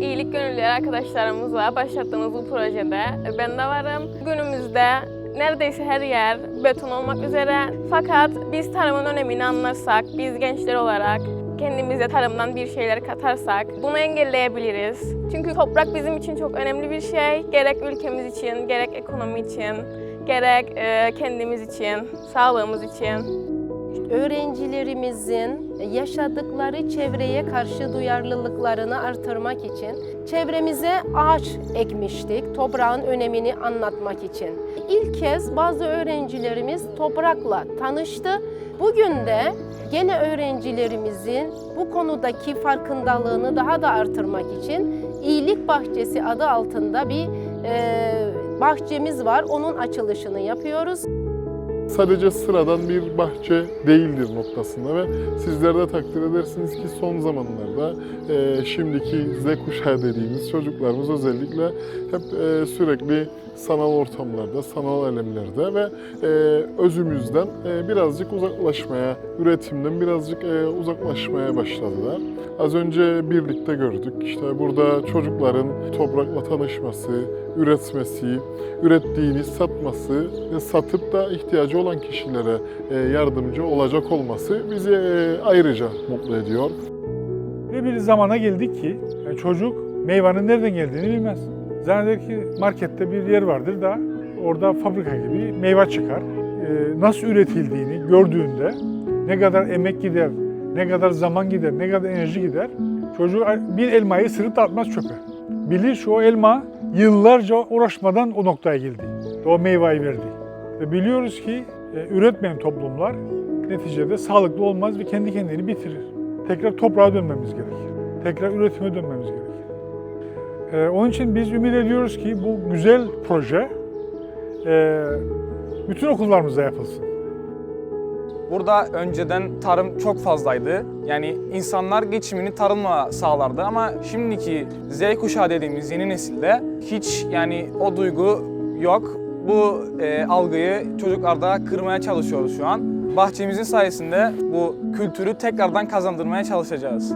Çelik Gönüllüler arkadaşlarımızla başlattığımız bu projede ben de varım. Günümüzde neredeyse her yer beton olmak üzere. Fakat biz tarımın önemini anlarsak, biz gençler olarak kendimize tarımdan bir şeyler katarsak bunu engelleyebiliriz. Çünkü toprak bizim için çok önemli bir şey. Gerek ülkemiz için, gerek ekonomi için, gerek e, kendimiz için, sağlığımız için. Öğrencilerimizin yaşadıkları çevreye karşı duyarlılıklarını artırmak için çevremize ağaç ekmiştik, toprağın önemini anlatmak için. İlk kez bazı öğrencilerimiz toprakla tanıştı. Bugün de gene öğrencilerimizin bu konudaki farkındalığını daha da artırmak için İyilik Bahçesi adı altında bir e, bahçemiz var. Onun açılışını yapıyoruz. Sadece sıradan bir bahçe değildir noktasında ve sizler de takdir edersiniz ki son zamanlarda e, şimdiki Z kuşağı dediğimiz çocuklarımız özellikle hep e, sürekli sanal ortamlarda, sanal elemlerde ve e, özümüzden e, birazcık uzaklaşmaya, üretimden birazcık e, uzaklaşmaya başladılar. Az önce birlikte gördük. İşte burada çocukların toprakla tanışması, üretmesi, ürettiğini satması satıp da ihtiyacı olan kişilere e, yardımcı olacak olması bizi e, ayrıca mutlu ediyor. Ve bir zamana geldik ki e, çocuk meyvanın nereden geldiğini bilmez. Zanneder ki markette bir yer vardır da orada fabrika gibi meyve çıkar. E, Nasıl üretildiğini gördüğünde ne kadar emek gider, ne kadar zaman gider, ne kadar enerji gider. Çocuk bir elmayı ısırıp da atmaz çöpe. Bilir ki o elma yıllarca uğraşmadan o noktaya geldi. O meyveyi verdi. Ve biliyoruz ki e, üretmeyen toplumlar neticede sağlıklı olmaz ve kendi kendini bitirir. Tekrar toprağa dönmemiz gerekir. Tekrar üretime dönmemiz gerekir. Ee, onun için biz ümit ediyoruz ki bu güzel proje e, bütün okullarımızda yapılsın. Burada önceden tarım çok fazlaydı. Yani insanlar geçimini tarımla sağlardı ama şimdiki Z kuşağı dediğimiz yeni nesilde hiç yani o duygu yok. Bu e, algıyı çocuklarda kırmaya çalışıyoruz şu an. Bahçemizin sayesinde bu kültürü tekrardan kazandırmaya çalışacağız.